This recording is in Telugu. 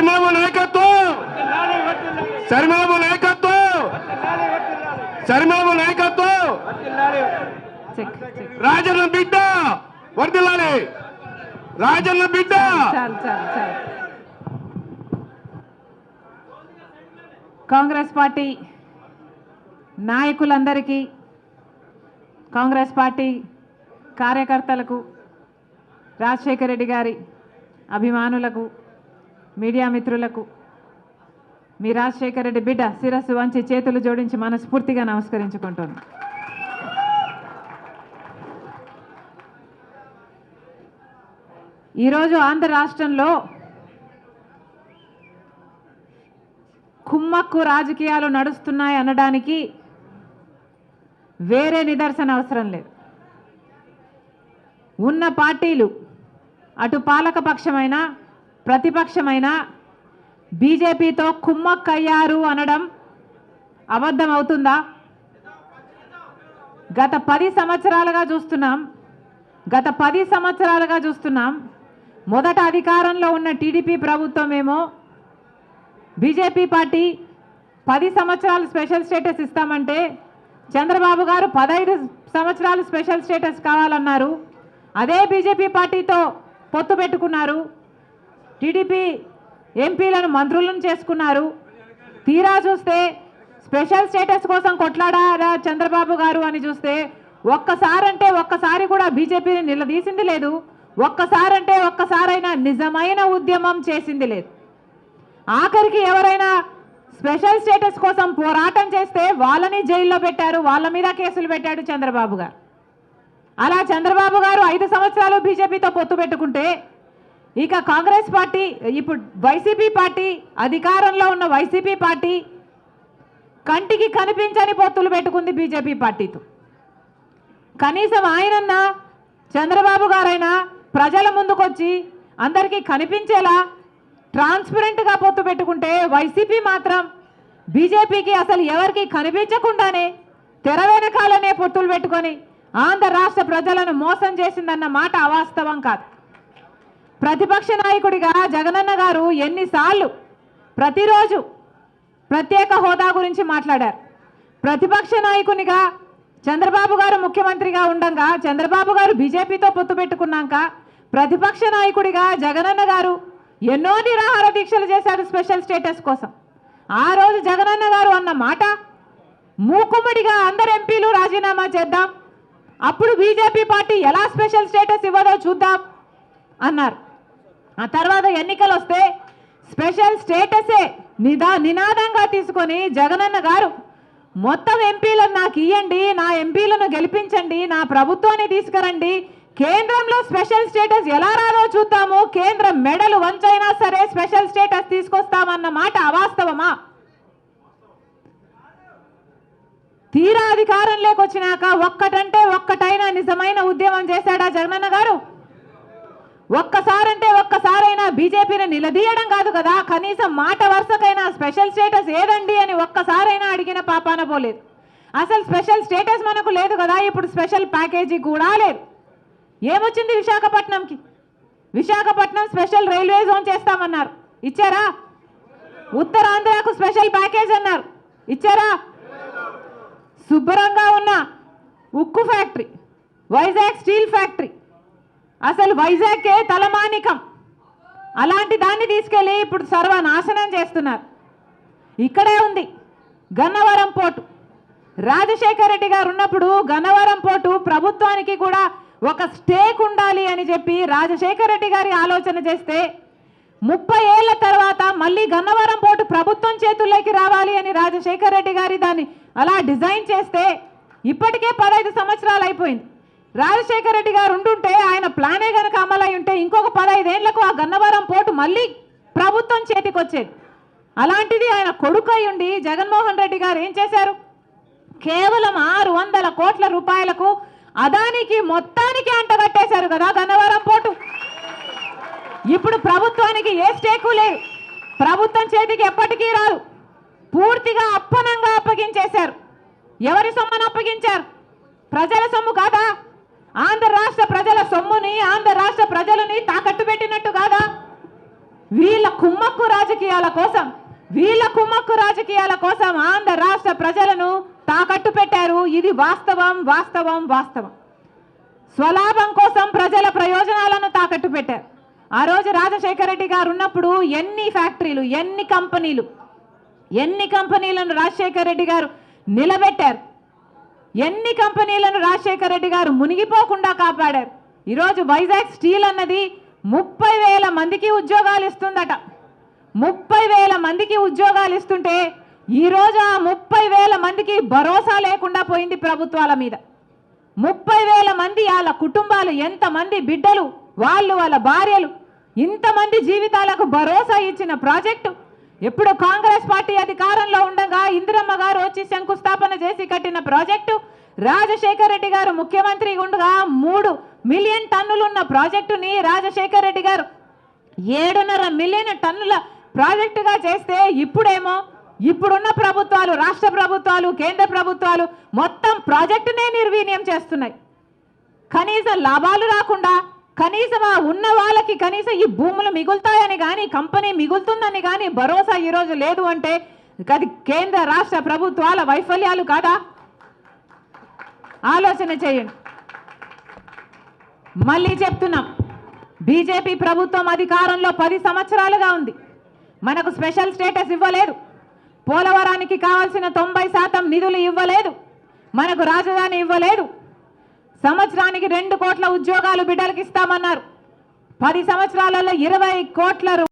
శర్మబాబు నాయకత్వం! శర్మబాబు నాయకత్వం! Check check. రాజన్న బిడ్డ! వర్దిల్లాలి! రాజన్న బిడ్డ! కాంగ్రెస్ పార్టీ నాయకులందరికీ కాంగ్రెస్ పార్టీ కార్యకర్తలకు రాజశేఖర రెడ్డి గారి అభిమానులకు మీడియా మిత్రులకు మీ రాజశేఖర రెడ్డి బిడ్డ శిరస్సు వంచి చేతులు జోడించి మనస్ఫూర్తిగా నమస్కరించుకుంటాను ఈరోజు ఆంధ్ర రాష్ట్రంలో కుమ్మక్కు రాజకీయాలు నడుస్తున్నాయి అనడానికి వేరే నిదర్శన అవసరం లేదు. ఉన్న పార్టీలు అటు పాలకపక్షమైన ప్రతిపక్షమైన బీజేపీతో కుమ్మక్కయ్యారు అనడం అబద్ధం అవుతుందా గత పది సంవత్సరాలుగా చూస్తున్నాం. గత పది సంవత్సరాలుగా చూస్తున్నాం. మొదట అధికారంలో ఉన్న టీడీపీ ప్రభుత్వం ఏమో బీజేపీ పార్టీ పది సంవత్సరాలు స్పెషల్ స్టేటస్ ఇస్తామంటే చంద్రబాబు గారు పదహైదు సంవత్సరాలు స్పెషల్ స్టేటస్ కావాలన్నారు. అదే బీజేపీ పార్టీతో పొత్తు పెట్టుకున్నారు. టీడీపీ ఎంపీలను మంత్రులను చేసుకున్నారు. తీరా చూస్తే స్పెషల్ స్టేటస్ కోసం కొట్లాడారా చంద్రబాబు గారు అని చూస్తే ఒక్కసారంటే ఒక్కసారి కూడా బీజేపీని నిలదీసింది లేదు. ఒక్కసారంటే ఒక్కసారైనా నిజమైన ఉద్యమం చేసింది లేదు. ఆఖరికి ఎవరైనా స్పెషల్ స్టేటస్ కోసం పోరాటం చేస్తే వాళ్ళని జైల్లో పెట్టారు వాళ్ళ మీద కేసులు పెట్టాడు చంద్రబాబు గారు. అలా చంద్రబాబు గారు ఐదు సంవత్సరాలు బీజేపీతో పొత్తు పెట్టుకుంటే ఇక కాంగ్రెస్ పార్టీ ఇప్పుడు వైసీపీ పార్టీ అధికారంలో ఉన్న వైసీపీ పార్టీ కంటికి కనిపించని పొత్తులు పెట్టుకుంది బీజేపీ పార్టీతో. కనీసం ఆయనన్నా చంద్రబాబు గారైనా ప్రజల ముందుకొచ్చి అందరికీ కనిపించేలా ట్రాన్స్పరెంట్గా పొత్తు పెట్టుకుంటే వైసీపీ మాత్రం బీజేపీకి అసలు ఎవరికి కనిపించకుండానే తెర వెనకాలనే పొత్తులు పెట్టుకొని ఆంధ్ర రాష్ట్ర ప్రజలను మోసం చేసిందన్న మాట అవాస్తవం కాదు. ప్రతిపక్ష నాయకుడిగా జగనన్న గారు ఎన్నిసార్లు ప్రతిరోజు ప్రత్యేక హోదా గురించి మాట్లాడారు. ప్రతిపక్ష నాయకునిగా చంద్రబాబు గారు ముఖ్యమంత్రిగా ఉండంగా చంద్రబాబు గారు బీజేపీతో పొత్తు పెట్టుకున్నాక ప్రతిపక్ష నాయకుడిగా జగనన్న గారు ఎన్నో నిరాహార దీక్షలు చేశారు స్పెషల్ స్టేటస్ కోసం. ఆ రోజు జగనన్న గారు అన్న మాట మూకుమ్మడిగా అందరు ఎంపీలు రాజీనామా చేద్దాం అప్పుడు బీజేపీ పార్టీ ఎలా స్పెషల్ స్టేటస్ ఇవ్వదో చూద్దాం అన్నారు. ఆ తర్వాత ఎన్నికలు వస్తే స్పెషల్ స్టేటసే నిదా నినాదంగా తీసుకొని జగనన్న గారు మొత్తం ఎంపీలను నాకు ఇవ్వండి నా ఎంపీలను గెలిపించండి నా ప్రభుత్వాన్ని తీసుకురండి. కేంద్రంలో స్పెషల్ స్టేటస్ ఎలా రాదో చూద్దాము. కేంద్రం మెడలు వంచైనా సరే స్పెషల్ స్టేటస్ తీసుకొస్తామన్న మాట అవాస్తవమా? తీరా అధికారం లేకొచ్చినాక ఒక్కటంటే ఒక్కటైనా నిజమైన ఉద్యమం చేశాడా జగనన్న గారు? ఒక్కసారంటే ఒక్కసారైనా బీజేపీని నిలదీయడం కాదు కదా. కనీసం మాట వరుసకైనా స్పెషల్ స్టేటస్ ఏదండి అని ఒక్కసారైనా అడిగిన పాపాన పోలేదు. అసలు స్పెషల్ స్టేటస్ మనకు లేదు కదా. ఇప్పుడు స్పెషల్ ప్యాకేజీ కూడా లేదు. ఏమొచ్చింది విశాఖపట్నంకి? విశాఖపట్నం స్పెషల్ రైల్వే జోన్ చేస్తామన్నారు. ఇచ్చారా? ఉత్తరాంధ్రకు స్పెషల్ ప్యాకేజ్ అన్నారు. ఇచ్చారా? శుభ్రంగా ఉన్న ఉక్కు ఫ్యాక్టరీ వైజాగ్ స్టీల్ ఫ్యాక్టరీ అసలు వైజాగ్కే తలమానికం. అలాంటి దాన్ని తీసుకెళ్ళి ఇప్పుడు సర్వనాశనం చేస్తున్నారు. ఇక్కడే ఉంది గన్నవరం పోర్టు. రాజశేఖర రెడ్డి గారు ఉన్నప్పుడు గన్నవరం పోర్టు ప్రభుత్వానికి కూడా ఒక స్టేక్ ఉండాలి అని చెప్పి రాజశేఖర రెడ్డి గారి ఆలోచన చేస్తే ముప్పై ఏళ్ళ తర్వాత మళ్ళీ గన్నవరం పోర్టు ప్రభుత్వం చేతుల్లోకి రావాలి అని రాజశేఖర రెడ్డి గారి దాన్ని అలా డిజైన్ చేస్తే ఇప్పటికే పదహైదు సంవత్సరాలు అయిపోయింది. రాజశేఖర రెడ్డి గారు ఉంటుంటే ఆయన ప్లానే కనుక అమలై ఉంటే ఇంకొక పదహైదేళ్ళకు ఆ గన్నవరం పోర్టు మళ్ళీ ప్రభుత్వం చేతికి వచ్చేది అలాంటిది ఆయన కొడుకు ఉండి జగన్మోహన్ రెడ్డి గారు ఏం చేశారు? కేవలం ఆరు వందల కోట్ల రూపాయలకు అదానికి మొత్తానికి అంటగట్టేశారు కదా గన్నవరం పోర్టు. ఇప్పుడు ప్రభుత్వానికి ఏ స్టేకు లేదు. ప్రభుత్వం చేతికి ఎప్పటికీ రాదు. పూర్తిగా అప్పనంగా అప్పగించేశారు. ఎవరి సొమ్మను అప్పగించారు? ప్రజల సొమ్ము కాదా? ఆంధ్ర రాష్ట్ర ప్రజల సొమ్ముని ఆంధ్ర రాష్ట్ర ప్రజలని తాకట్టు పెట్టినట్టు కాదా? వీళ్ళ కుమ్మక్కు రాజకీయాల కోసం వీళ్ళ కుమ్మక్కు రాజకీయాల కోసం ఆంధ్ర రాష్ట్ర ప్రజలను తాకట్టు పెట్టారు. ఇది వాస్తవం వాస్తవం వాస్తవం. స్వలాభం కోసం ప్రజల ప్రయోజనాలను తాకట్టు పెట్టారు. ఆ రోజు రాజశేఖర రెడ్డి గారు ఉన్నప్పుడు ఎన్ని ఫ్యాక్టరీలు ఎన్ని కంపెనీలు ఎన్ని కంపెనీలను రాజశేఖర రెడ్డి గారు నిలబెట్టారు? ఎన్ని కంపెనీలను రాజశేఖర రెడ్డి గారు మునిగిపోకుండా కాపాడారు? ఈరోజు వైజాగ్ స్టీల్ అన్నది ముప్పై వేల మందికి ఉద్యోగాలు ఇస్తుందట. ముప్పై వేల మందికి ఉద్యోగాలు ఇస్తుంటే ఈరోజు ఆ ముప్పై వేల మందికి భరోసా లేకుండా పోయింది ప్రభుత్వాల మీద. ముప్పై వేల మంది వాళ్ళ కుటుంబాలు ఎంతమంది బిడ్డలు వాళ్ళు వాళ్ళ భార్యలు ఇంతమంది జీవితాలకు భరోసా ఇచ్చిన ప్రాజెక్టు ఎప్పుడు కాంగ్రెస్ పార్టీ అధికారంలో ఉండగా ఇందిరమ్మ గారు వచ్చి శంకుస్థాపన చేసి కట్టిన ప్రాజెక్టు. రాజశేఖర రెడ్డి గారు ముఖ్యమంత్రి ఉండగా మూడు మిలియన్ టన్నులున్న ప్రాజెక్టుని రాజశేఖర రెడ్డి గారు ఏడున్నర మిలియన్ టన్నుల ప్రాజెక్టుగా చేస్తే ఇప్పుడేమో ఇప్పుడున్న ప్రభుత్వాలు రాష్ట్ర ప్రభుత్వాలు కేంద్ర ప్రభుత్వాలు మొత్తం ప్రాజెక్టునే నిర్వీర్యం చేస్తున్నాయి. కనీస లాభాలు రాకుండా కనీసం ఆ ఉన్న వాళ్ళకి కనీసం ఈ భూములు మిగులుతాయని కానీ కంపెనీ మిగులుతుందని కానీ భరోసా ఈరోజు లేదు అంటే అది కేంద్ర రాష్ట్ర ప్రభుత్వాల వైఫల్యాలు కాదా? ఆలోచన చేయండి. మళ్ళీ చెప్తున్నాం. బీజేపీ ప్రభుత్వం అధికారంలో పది సంవత్సరాలుగా ఉంది. మనకు స్పెషల్ స్టేటస్ ఇవ్వలేదు. పోలవరానికి కావాల్సిన తొంభై శాతం నిధులు ఇవ్వలేదు. మనకు రాజధాని ఇవ్వలేదు. సంవత్సరానికి రెండు కోట్ల ఉద్యోగాలు బిడ్డలకు ఇస్తామన్నారు. పది సంవత్సరాలలో ఇరవై కోట్ల రూ-